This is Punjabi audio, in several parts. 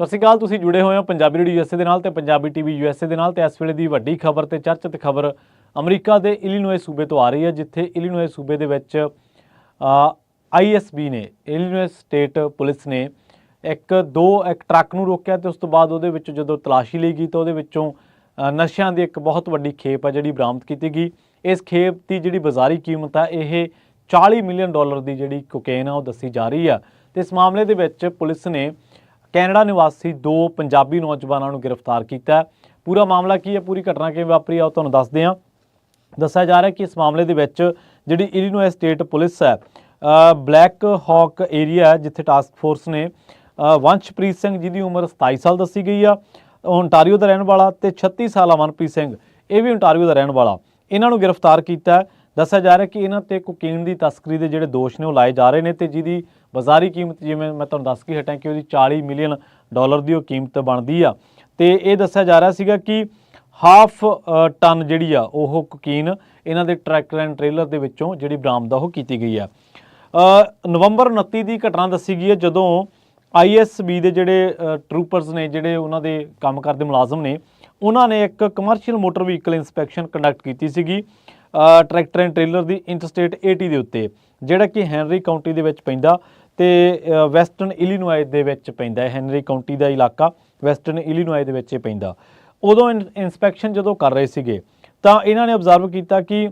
ਸਤਿ ਸ਼੍ਰੀ ਅਕਾਲ, ਤੁਸੀਂ ਜੁੜੇ ਹੋਏ ਹੋ ਪੰਜਾਬੀ ਰੇਡੀਓ ਯੂਐਸਏ ਦੇ ਨਾਲ ਤੇ ਪੰਜਾਬੀ ਟੀਵੀ ਯੂਐਸਏ ਦੇ ਨਾਲ ਤੇ ਇਸ ਵੇਲੇ ਦੀ ਵੱਡੀ ਖਬਰ ਤੇ ਚਰਚਿਤ ਖਬਰ ਅਮਰੀਕਾ ਦੇ ਇਲੀਨੋਏ ਸੂਬੇ ਤੋਂ ਆ ਰਹੀ ਹੈ, ਜਿੱਥੇ ਇਲੀਨੋਏ ਸੂਬੇ ਦੇ ਵਿੱਚ ਆਈਐਸਬੀ ਨੇ, ਇਲੀਨੋਏ ਸਟੇਟ ਪੁਲਿਸ ਨੇ ਇੱਕ, ਦੋ, ਇੱਕ ਟਰੱਕ ਨੂੰ ਰੋਕਿਆ ਤੇ ਉਸ ਤੋਂ ਬਾਅਦ ਉਹਦੇ ਵਿੱਚ ਜਦੋਂ ਤਲਾਸ਼ੀ ਲਈ ਗਈ ਤਾਂ ਉਹਦੇ ਵਿੱਚੋਂ ਨਸ਼ਿਆਂ ਦੀ ਇੱਕ ਬਹੁਤ ਵੱਡੀ ਖੇਪ ਹੈ ਜਿਹੜੀ ਬਰਾਮਦ ਕੀਤੀ ਗਈ। ਇਸ ਖੇਪ ਦੀ ਜਿਹੜੀ ਬਾਜ਼ਾਰੀ ਕੀਮਤ ਹੈ ਇਹ 40 ਮਿਲੀਅਨ ਡਾਲਰ ਦੀ ਜਿਹੜੀ ਕੋਕੇਨ ਆ, ਉਹ ਦੱਸੀ ਜਾ ਰਹੀ ਆ। ਤੇ ਇਸ ਮਾਮਲੇ ਦੇ ਵਿੱਚ ਪੁਲਿਸ ਨੇ ਕੈਨੇਡਾ ਨਿਵਾਸੀ ਦੋ ਪੰਜਾਬੀ ਨੌਜਵਾਨਾਂ ਨੂੰ ਗ੍ਰਿਫਤਾਰ ਕੀਤਾ ਪੂਰਾ ਮਾਮਲਾ ਕੀ ਹੈ? ਪੂਰੀ ਘਟਨਾ ਕਿਵੇਂ ਵਾਪਰੀ ਆ ਉਹ ਤੁਹਾਨੂੰ ਦੱਸਦੇ ਹਾਂ। ਦੱਸਿਆ ਜਾ ਰਿਹਾ ਕਿ ਇਸ ਮਾਮਲੇ ਦੇ ਵਿੱਚ ਜਿਹੜੀ ਇਲੀਨੋਏ ਸਟੇਟ ਪੁਲਿਸ ਹੈ ਬਲੈਕ ਹੌਕ ਏਰੀਆ ਜਿੱਥੇ ਟਾਸਕ ਫੋਰਸ ਨੇ ਵੰਸ਼ਪ੍ਰੀਤ ਸਿੰਘ ਜਿਹਦੀ ਉਮਰ 27 ਸਾਲ ਦੱਸੀ ਗਈ ਆ। ਉਹ ਓਨਟਾਰੀਓ ਦਾ ਰਹਿਣ ਵਾਲਾ ਤੇ 36 ਸਾਲਾ ਮਨਪ੍ਰੀਤ ਸਿੰਘ, ਇਹ ਵੀ ਓਨਟਾਰੀਓ ਦਾ ਰਹਿਣ ਵਾਲਾ। ਇਹਨਾਂ ਨੂੰ ਗ੍ਰਿਫਤਾਰ ਕੀਤਾ ਦੱਸਿਆ ਜਾ ਰਿਹਾ ਕਿ ਇਹਨਾਂ ਤੇ ਕੋਕੇਨ ਦੀ ਤਸਕਰੀ ਦੇ ਜਿਹੜੇ ਦੋਸ਼ ਨੇ ਉਹ ਲਾਏ ਜਾ ਰਹੇ ਨੇ ਤੇ ਜਿਹਦੀ ਬਾਜ਼ਾਰੀ ਕੀਮਤ ਜਿਵੇਂ ਮੈਂ ਤੁਹਾਨੂੰ ਦੱਸ ਕੇ ਹਟਾਂ ਕਿ ਉਹਦੀ 40 ਮਿਲੀਅਨ ਡਾਲਰ ਦੀ ਉਹ ਕੀਮਤ ਬਣਦੀ ਆ। ਤੇ ਇਹ ਦੱਸਿਆ ਜਾ ਰਿਹਾ ਸੀਗਾ ਕਿ ਹਾਫ ਟਨ ਜਿਹੜੀ ਆ ਉਹ ਕੋਕੀਨ ਇਹਨਾਂ ਦੇ ਟਰੈਕਟਰ ਐਂਡ ਟ੍ਰੇਲਰ ਦੇ ਵਿੱਚੋਂ ਜਿਹੜੀ ਬਰਾਮਦ ਆ ਉਹ ਕੀਤੀ ਗਈ ਆ। ਨਵੰਬਰ 29 ਦੀ ਘਟਨਾ ਦੱਸੀ ਗਈ ਹੈ ਜਦੋਂ ਆਈਐਸਬੀ ਦੇ ਜਿਹੜੇ ਟਰੂਪਰਸ ਨੇ ਜਿਹੜੇ ਉਹਨਾਂ ਦੇ ਕੰਮ ਕਰਦੇ ਮੁਲਾਜ਼ਮ ਨੇ, ਉਹਨਾਂ ਨੇ ਇੱਕ commercial motor vehicle inspection conduct ਕੀਤੀ ਸੀਗੀ। ਟਰੈਕਟਰ ਐਂਡ ਟ੍ਰੇਲਰ ਦੀ ਇੰਟਰਸਟੇਟ 80 ਦੇ ਉੱਤੇ, ਜਿਹੜਾ ਕਿ ਹੈਨਰੀ ਕਾਉਂਟੀ ਦੇ ਵਿੱਚ ਪੈਂਦਾ ਤੇ ਵੈਸਟਰਨ ਇਲੀਨੋਏ ਦੇ ਵਿੱਚ ਪੈਂਦਾ ਹੈਨਰੀ ਕਾਉਂਟੀ ਦਾ ਇਲਾਕਾ ਵੈਸਟਰਨ ਇਲੀਨੋਏ ਦੇ ਵਿੱਚ ਇਹ ਪੈਂਦਾ। ਉਦੋਂ ਇਨਸਪੈਕਸ਼ਨ ਜਦੋਂ ਕਰ ਰਹੇ ਸੀਗੇ, ਤਾਂ ਇਹਨਾਂ ਨੇ ਅਬਜ਼ਰਵ ਕੀਤਾ ਕਿ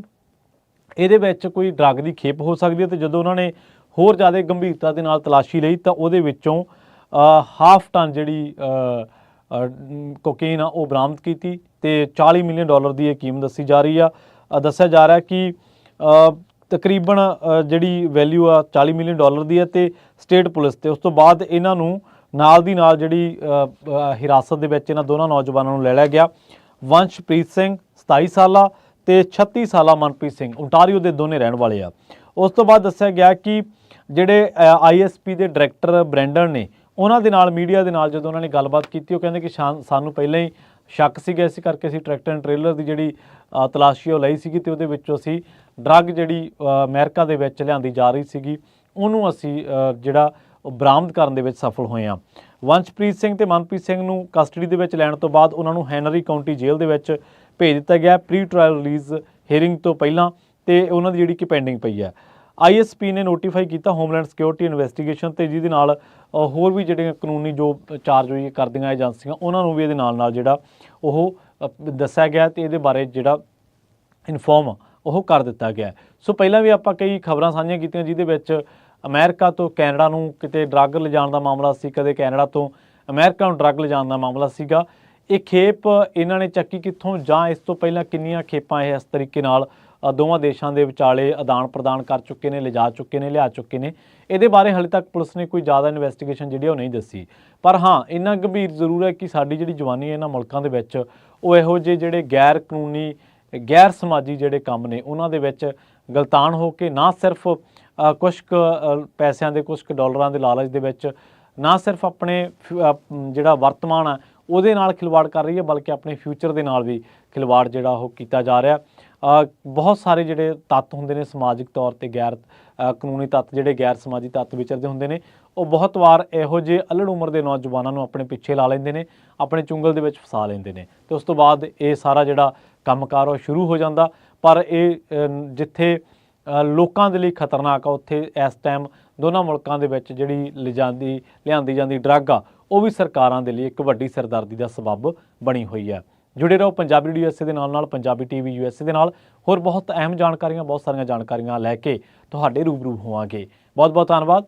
ਇਹਦੇ ਵਿੱਚ ਕੋਈ ਡਰੱਗ ਦੀ ਖੇਪ ਹੋ ਸਕਦੀ ਹੈ ਤੇ ਜਦੋਂ ਉਹਨਾਂ ਨੇ ਹੋਰ ਜ਼ਿਆਦਾ ਗੰਭੀਰਤਾ ਦੇ ਨਾਲ ਤਲਾਸ਼ੀ ਲਈ, ਤਾਂ ਉਹਦੇ ਵਿੱਚੋਂ ਹਾਫ ਟਨ ਜਿਹੜੀ ਕੋਕੇਨ ਆ, ਉਹ ਬਰਾਮਦ ਕੀਤੀ ਤੇ 40 ਮਿਲੀਅਨ ਡਾਲਰ ਦੀ ਇਹ ਕੀਮਤ ਦੱਸੀ ਜਾ ਰਹੀ ਆ। ਦੱਸਿਆ ਜਾ ਰਿਹਾ ਕਿ ਤਕਰੀਬਨ ਜਿਹੜੀ ਵੈਲਿਊ ਆ 40 ਮਿਲੀਅਨ ਡਾਲਰ ਦੀ ਹੈ ਤੇ ਸਟੇਟ ਪੁਲਿਸ ਤੇ। ਉਸ ਤੋਂ ਬਾਅਦ ਇਹਨਾਂ ਨੂੰ ਨਾਲ ਦੀ ਨਾਲ ਜਿਹੜੀ ਹਿਰਾਸਤ ਦੇ ਵਿੱਚ ਇਹਨਾਂ ਦੋਨਾਂ ਨੌਜਵਾਨਾਂ ਨੂੰ ਲੈ ਲਿਆ ਗਿਆ। ਵੰਸ਼ਪ੍ਰੀਤ ਸਿੰਘ 27 ਸਾਲਾ ਤੇ 36 ਸਾਲਾ ਮਨਪ੍ਰੀਤ ਸਿੰਘ ਓਨਟਾਰੀਓ ਦੇ ਦੋਨੇ ਰਹਿਣ ਵਾਲੇ ਆ। ਉਸ ਤੋਂ ਬਾਅਦ ਦੱਸਿਆ ਗਿਆ ਕਿ ਜਿਹੜੇ ਆਈਐਸਪੀ ਦੇ ਡਾਇਰੈਕਟਰ ਬ੍ਰੈਂਡਨ ਨੇ, ਉਹਨਾਂ ਦੇ ਨਾਲ ਮੀਡੀਆ ਦੇ ਨਾਲ ਜਦੋਂ ਉਹਨਾਂ ਨੇ ਗੱਲਬਾਤ ਕੀਤੀ, ਉਹ ਕਹਿੰਦੇ ਕਿ ਸ਼ਾਨ- ਸਾਨੂੰ ਪਹਿਲਾਂ ਹੀ ਸ਼ੱਕ ਸੀਗਾ ਇਸ ਕਰਕੇ ਅਸੀਂ ਟਰੈਕਟਰ ਐਂਡ ਟ੍ਰੇਲਰ ਦੀ ਜਿਹੜੀ ਤਲਾਸ਼ੀ ਉਹ ਲਈ ਸੀਗੀ ਤੇ ਉਹਦੇ ਵਿੱਚੋਂ ਅਸੀਂ ਡਰੱਗ ਜਿਹੜੀ ਅ, ਅਮਰੀਕਾ ਦੇ ਵਿੱਚ ਲਿਆਂਦੀ ਜਾ ਰਹੀ ਸੀਗੀ ਉਹਨੂੰ ਅਸੀਂ ਜਿਹੜਾ ਉਹ ਬਰਾਮਦ ਕਰਨ ਦੇ ਵਿੱਚ ਸਫਲ ਹੋਏ ਹਾਂ। ਵੰਸ਼ਪ੍ਰੀਤ ਸਿੰਘ ਤੇ ਮਨਪ੍ਰੀਤ ਸਿੰਘ ਨੂੰ ਕਸਟਡੀ ਦੇ ਵਿੱਚ ਲੈਣ ਤੋਂ ਬਾਅਦ ਉਹਨਾਂ ਨੂੰ ਹੈਨਰੀ ਕਾਉਂਟੀ ਜੇਲ੍ਹ ਦੇ ਵਿੱਚ ਭੇਜ ਦਿੱਤਾ ਗਿਆ। ਪ੍ਰੀ ਟ੍ਰਾਇਲ ਰਿਲੀਜ਼ ਹੀਅਰਿੰਗ ਤੋਂ ਪਹਿਲਾਂ ਤੇ ਉਹਨਾਂ ਦੀ ਜਿਹੜੀ ਕਿ ਪੈਂਡਿੰਗ ਪਈ ਹੈ। ਆਈਐਸਪੀ ਨੇ ਨੋਟੀਫਾਈ ਕੀਤਾ ਹੋਮਲੈਂਡ ਸਿਕਿਉਰਿਟੀ ਇਨਵੈਸਟੀਗੇਸ਼ਨ ਤੇ ਜਿਹਦੇ ਨਾਲ ਹੋਰ ਵੀ ਜਿਹੜੀਆਂ ਕਾਨੂੰਨੀ ਜੋ ਚਾਰਜ ਹੋਈ ਕਰਦੀਆਂ ਏਜੰਸੀਆਂ, ਉਹਨਾਂ ਨੂੰ ਵੀ ਇਹਦੇ ਨਾਲ ਨਾਲ ਜਿਹੜਾ ਉਹ ਦੱਸਿਆ ਗਿਆ ਤੇ ਇਹਦੇ ਬਾਰੇ ਜਿਹੜਾ ਇਨਫੋਰਮ ਉਹ ਕਰ ਦਿੱਤਾ ਗਿਆ ਸੋ ਪਹਿਲਾਂ ਵੀ ਆਪਾਂ ਕਈ ਖਬਰਾਂ ਸਾਂਝੀਆਂ ਕੀਤੀਆਂ ਜਿਹਦੇ ਵਿੱਚ ਅਮਰੀਕਾ ਤੋਂ ਕੈਨੇਡਾ ਨੂੰ ਕਿਤੇ ਡਰੱਗ ਲਿਜਾਣ ਦਾ ਮਾਮਲਾ ਸੀ, ਕਦੇ ਕੈਨੇਡਾ ਤੋਂ ਅਮਰੀਕਾ ਨੂੰ ਡਰੱਗ ਲਿਜਾਣ ਦਾ ਮਾਮਲਾ ਸੀਗਾ। ਇਹ ਖੇਪ ਇਹਨਾਂ ਨੇ ਚੱਕੀ ਕਿੱਥੋਂ ਜਾਂ ਇਸ ਤੋਂ ਪਹਿਲਾਂ ਕਿੰਨੀਆਂ ਖੇਪਾਂ ਇਹ ਇਸ ਤਰੀਕੇ ਨਾਲ ਦੋਵਾਂ ਦੇਸ਼ਾਂ ਦੇ ਵਿਚਾਲੇ ਆਦਾਨ ਪ੍ਰਦਾਨ ਕਰ ਚੁੱਕੇ ਨੇ ਲਿਜਾ ਚੁੱਕੇ ਨੇ ਲਿਆ ਚੁੱਕੇ ਨੇ। ਇਹਦੇ ਬਾਰੇ ਹਾਲੇ ਤੱਕ ਪੁਲਿਸ ਨੇ ਕੋਈ ਜ਼ਿਆਦਾ ਇਨਵੈਸਟੀਗੇਸ਼ਨ ਜਿਹੜੀ ਉਹ ਨਹੀਂ ਦੱਸੀ। ਪਰ ਹਾਂ ਇੰਨਾ ਗੰਭੀਰ ਜ਼ਰੂਰ ਹੈ ਕਿ ਸਾਡੀ ਜਿਹੜੀ ਜਵਾਨੀ ਹੈ ਇਹਨਾਂ ਮੁਲਕਾਂ ਦੇ ਵਿੱਚ ਉਹ ਇਹੋ ਜਿਹੇ ਜਿਹੜੇ ਗੈਰ ਕਾਨੂੰਨੀ ਗੈਰ ਸਮਾਜੀ ਜਿਹੜੇ ਕੰਮ ਨੇ ਉਹਨਾਂ ਦੇ ਵਿੱਚ ਗਲਤਾਨ ਹੋ ਕੇ ਨਾ ਸਿਰਫ ਅ, ਕੁਛ ਕੁ ਪੈਸਿਆਂ ਦੇ ਕੁਛ ਕੁ ਡਾਲਰਾਂ ਦੇ ਲਾਲਚ ਦੇ ਵਿੱਚ ਨਾ ਸਿਰਫ ਆਪਣੇ ਫਿ- ਜਿਹੜਾ ਵਰਤਮਾਨ ਆ ਉਹਦੇ ਨਾਲ ਖਿਲਵਾੜ ਕਰ ਰਹੀ ਹੈ ਬਲਕਿ ਆਪਣੇ ਫਿਊਚਰ ਦੇ ਨਾਲ ਵੀ ਖਿਲਵਾੜ ਜਿਹੜਾ ਉਹ ਕੀਤਾ ਜਾ ਰਿਹਾ। ਬਹੁਤ ਸਾਰੇ ਜਿਹੜੇ ਤੱਤ ਹੁੰਦੇ ਨੇ ਸਮਾਜਿਕ ਤੌਰ ਤੇ ਗੈਰ ਕਾਨੂੰਨੀ ਤੱਤ ਜਿਹੜੇ ਗੈਰ ਸਮਾਜੀ ਤੱਤ ਵਿਚਰਦੇ ਹੁੰਦੇ ਨੇ, ਉਹ ਬਹੁਤ ਵਾਰ ਇਹੋ ਜਿਹੇ ਅਲੜ ਉਮਰ ਦੇ ਨੌਜਵਾਨਾਂ ਨੂੰ ਆਪਣੇ ਪਿੱਛੇ ਲਾ ਲੈਂਦੇ ਨੇ, ਆਪਣੇ ਚੁੰਗਲ ਦੇ ਵਿੱਚ ਫਸਾ ਲੈਂਦੇ ਨੇ ਤੇ ਉਸ ਤੋਂ ਬਾਅਦ ਇਹ ਸਾਰਾ ਜਿਹੜਾ ਕੰਮਕਾਰ ਉਹ ਸ਼ੁਰੂ ਹੋ ਜਾਂਦਾ। ਪਰ ਇਹ ਜਿੱਥੇ ਲੋਕਾਂ ਦੇ ਲਈ ਖਤਰਨਾਕ ਆ, ਉੱਥੇ ਇਸ ਟਾਈਮ ਦੋਨਾਂ ਮੁਲਕਾਂ ਦੇ ਵਿੱਚ ਜਿਹੜੀ ਲਿਜਾਂਦੀ, ਲਿਆਂਦੀ ਜਾਂਦੀ ਡਰੱਗ ਆ, ਉਹ ਵੀ ਸਰਕਾਰਾਂ ਦੇ ਲਈ ਇੱਕ ਵੱਡੀ ਸਰਦਰਦੀ ਦਾ ਸਬਬ ਬਣੀ ਹੋਈ ਹੈ ਜੁੜੇ ਰਹੋ ਪੰਜਾਬੀ ਰੇਡੀਓ ਯੂਐਸਏ ਦੇ ਨਾਲ ਨਾਲ ਪੰਜਾਬੀ ਟੀਵੀ ਯੂਐਸਏ ਦੇ ਨਾਲ। ਹੋਰ ਬਹੁਤ ਅਹਿਮ ਜਾਣਕਾਰੀਆਂ, ਬਹੁਤ ਸਾਰੀਆਂ ਜਾਣਕਾਰੀਆਂ ਲੈ ਕੇ ਤੁਹਾਡੇ ਰੂਬਰੂ ਹੋਵਾਂਗੇ। ਬਹੁਤ ਬਹੁਤ ਧੰਨਵਾਦ।